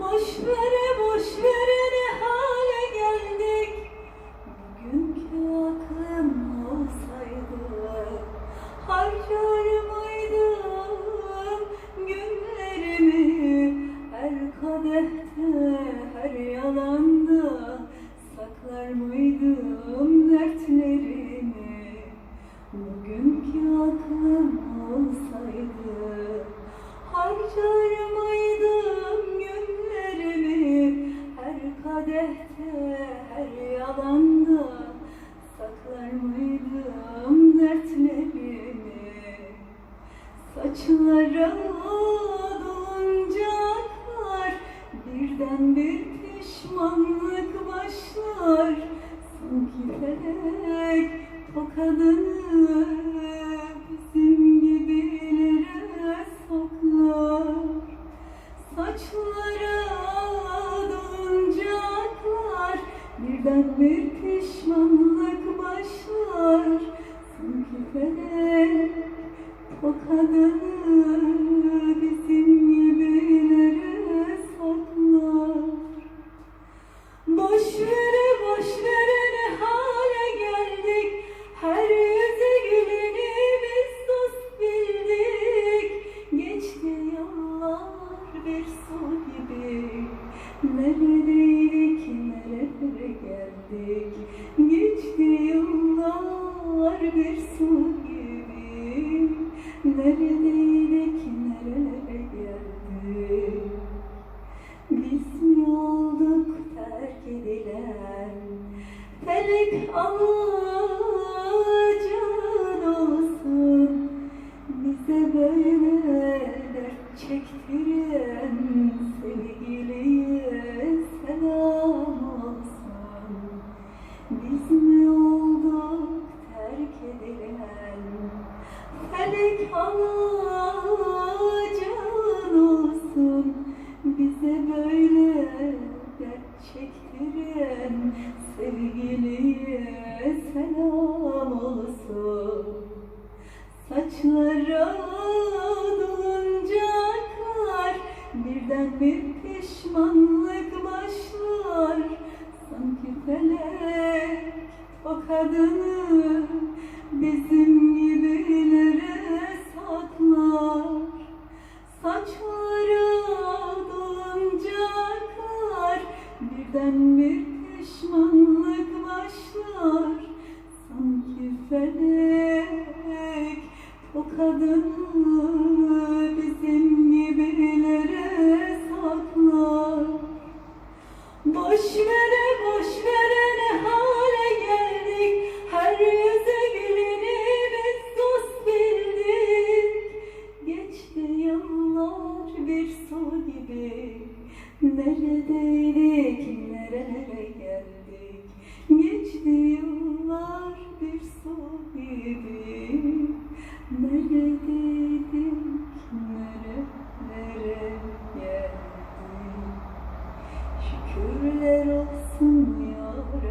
Boş vere boş vere ne hale geldik? Bugünkü aklım olsaydı Harcar mıydım günlerimi? Her kadehte her yalanda Saklar mıydım dertlerimi? Bugünkü aklım olsaydı her yalanda Saklar mıydım dertlerimi? Saçlara dolanacaklar Birden bir pişmanlık başlar. Sanki felek tokadını Birden bir pişmanlık başlar. Sanki felek o kadını bizim gibilere saklar Boş vere boş vere ne hale geldik? Her yüze güleni biz dost bildik. Geçti yıllar bir su gibi. Neredeydik nerelere geldik? Geçti yıllar bir su gibi. Neredeydik nerelere geldik? Biz mi olduk terk edilen? Felek ağacın olsun Bize böyle dert çektiren Felek ağacın olsun. Bize böyle dert çektiren Sevgiliye selam olsun Birden bir pişmanlık başlar. Sanki felek o kadını Bizim gibilere saklar. Saçlara dolanacaklar Birden bir pişmanlık başlar. Sanki felek o kadını Neredeydik, nerelere geldik? Geçti yıllar bir su gibi Neredeydik, nerelere geldik? Şükürler olsun ya Rabbi